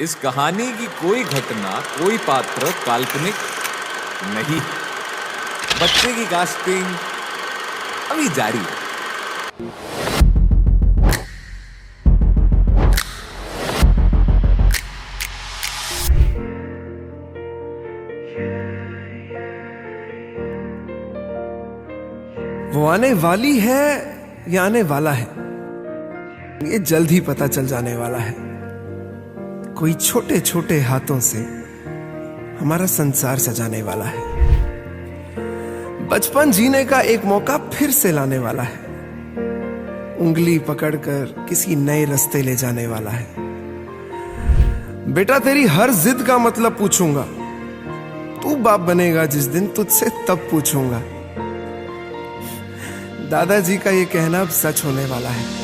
इस कहानी की कोई घटना, कोई पात्र काल्पनिक नहीं बच्चे की कास्टिंग अभी जारी है। वो आने वाली है या आने वाला है? ये जल्द ही पता चल जाने वाला है। कोई छोटे छोटे हाथों से हमारा संसार सजाने वाला है। बचपन जीने का एक मौका फिर से लाने वाला है। उंगली पकड़कर किसी नए रास्ते ले जाने वाला है। बेटा, तेरी हर जिद का मतलब पूछूँगा। तू बाप बनेगा जिस दिन तुझसे तब पूछूँगा। दादाजी का ये कहना अब सच होने वाला है।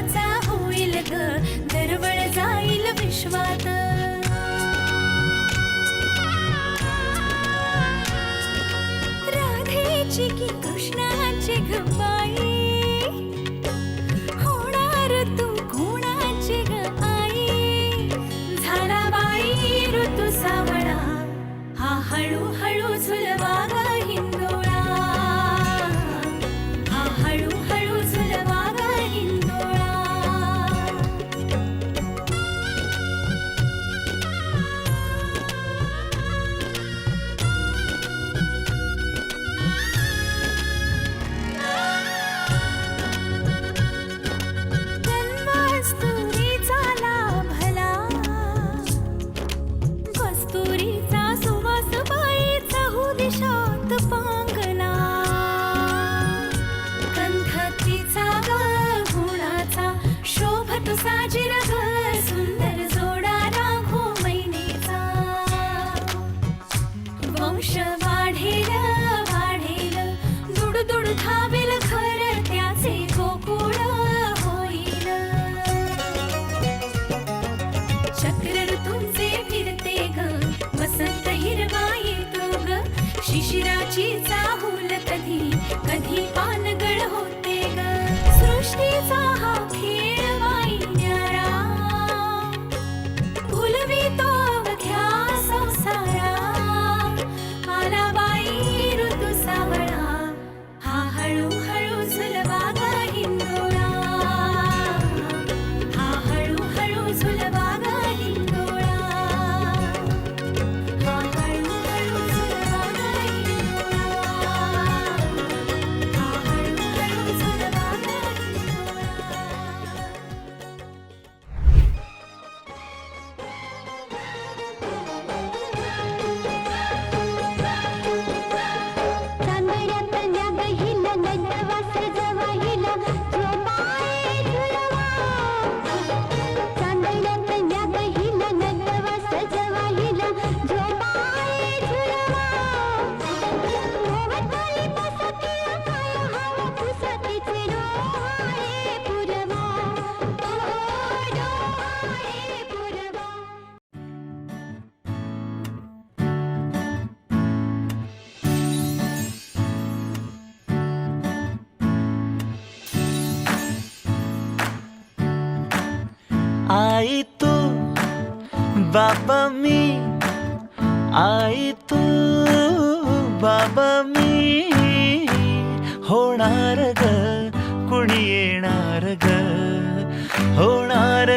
जन्म होईल ग. दरवळ जाईल विश्वात. राधेची की कृष्णाची गबाई होणार तू कोणाची ग आई झाला बाई ऋतू सावळा. हा हळूहळू हळू 什么 आई तू बाबा मी आई तू बाबा मी होणार ग कुणी येणार ग होणार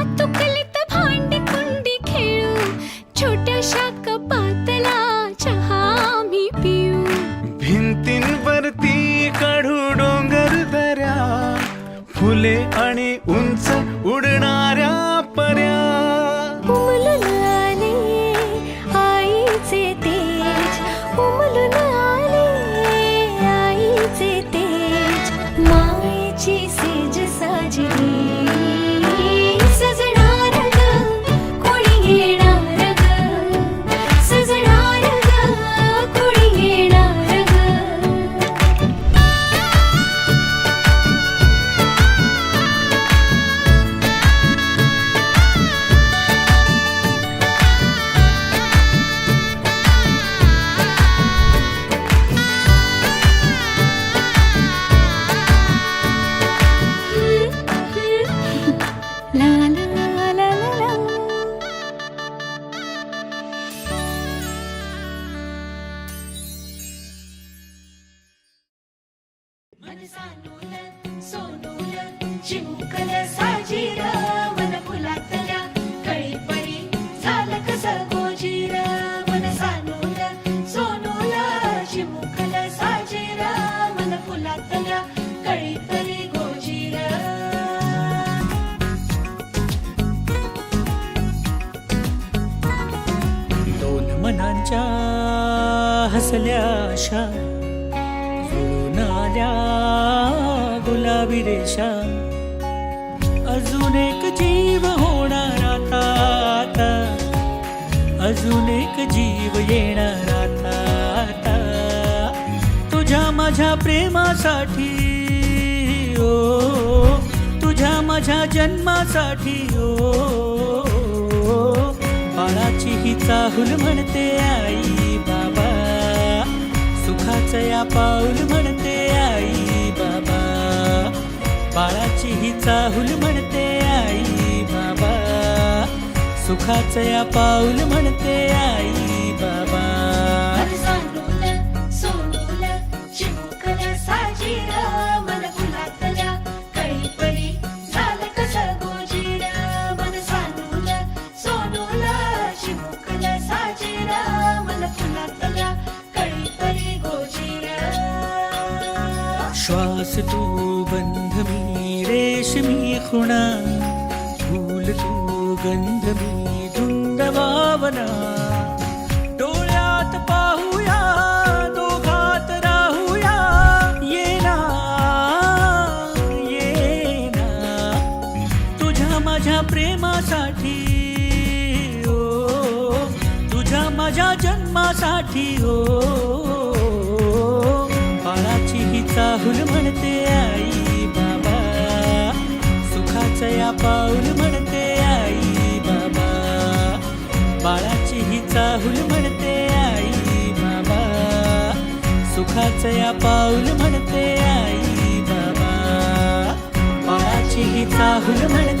உள்ளே அணி உன் रेषा आशा जुळून आल्या गुलाबी रेषा. अजून एक जीव होणार आता आता. अजून एक जीव येणार आता आता. तुझ्या माझ्या प्रेमासाठी ओ. तुझ्या माझ्या जन्मासाठी ओ. बाळाची ही चाहुल म्हणते आई. या पाऊल म्हणते आई बाबा. बाळाची ही चाहूल म्हणते आई बाबा. सुखाचं या पाऊल म्हणते आई बाबा. फूल तू गंध मी धुंद भावना डोळ्यात पाहूया दोघात राहूया ये ना ये ना। तुझ्या माझ्या प्रेमासाठी ओ तुझ्या माझ्या जन्मासाठी हो बाळाची ही चाहूल म्हणते पाऊल म्हणते आई बाबा. बाळाची ही चाहूल म्हणते आई बाबा. सुखाचं या पाऊल म्हणते आई बाबा. बाळाची ही चाहूल म्हणते